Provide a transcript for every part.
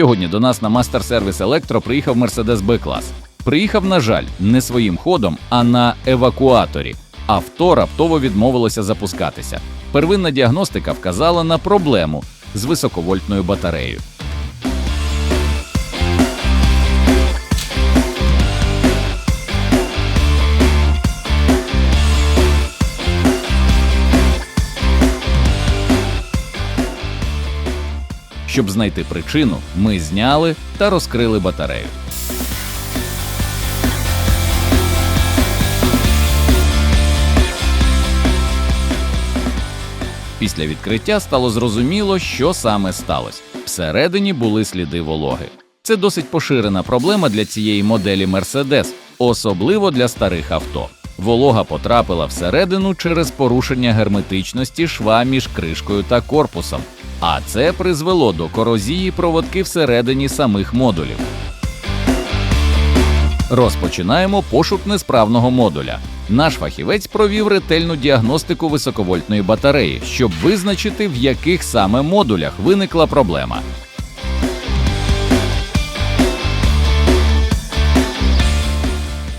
Сьогодні до нас на мастер-сервіс Електро приїхав Mercedes B-клас. Приїхав, на жаль, не своїм ходом, а на евакуаторі. Авто раптово відмовилося запускатися. Первинна діагностика вказала на проблему з високовольтною батареєю. Щоб знайти причину, ми зняли та розкрили батарею. Після відкриття стало зрозуміло, що саме сталося. Всередині були сліди вологи. Це досить поширена проблема для цієї моделі Mercedes, особливо для старих авто. Волога потрапила всередину через порушення герметичності шва між кришкою та корпусом, а це призвело до корозії проводки всередині самих модулів. Розпочинаємо пошук несправного модуля. Наш фахівець провів ретельну діагностику високовольтної батареї, щоб визначити, в яких саме модулях виникла проблема.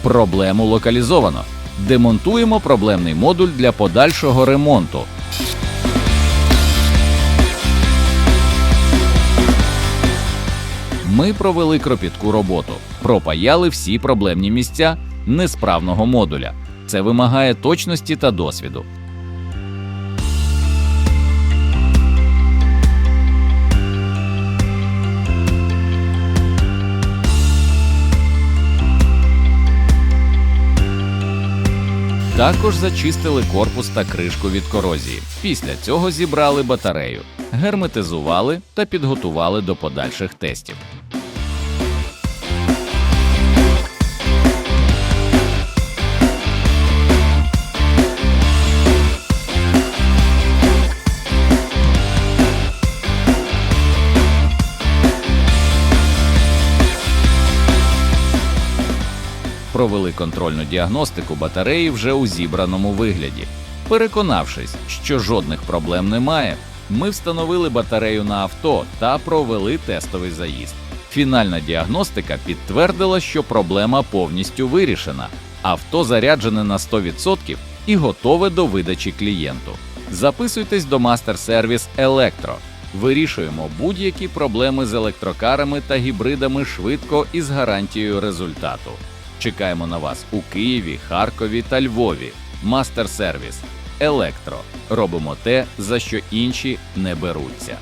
Проблему локалізовано. Демонтуємо проблемний модуль для подальшого ремонту. Ми провели кропітку роботу, пропаяли всі проблемні місця несправного модуля. Це вимагає точності та досвіду. Також зачистили корпус та кришку від корозії. Після цього зібрали батарею, герметизували та підготували до подальших тестів. Провели контрольну діагностику батареї вже у зібраному вигляді. Переконавшись, що жодних проблем немає, ми встановили батарею на авто та провели тестовий заїзд. Фінальна діагностика підтвердила, що проблема повністю вирішена. Авто заряджене на 100% і готове до видачі клієнту. Записуйтесь до мастер-сервіс Електро. Вирішуємо будь-які проблеми з електрокарами та гібридами швидко і з гарантією результату. Чекаємо на вас у Києві, Харкові та Львові. Мастер-сервіс Електро. Робимо те, за що інші не беруться.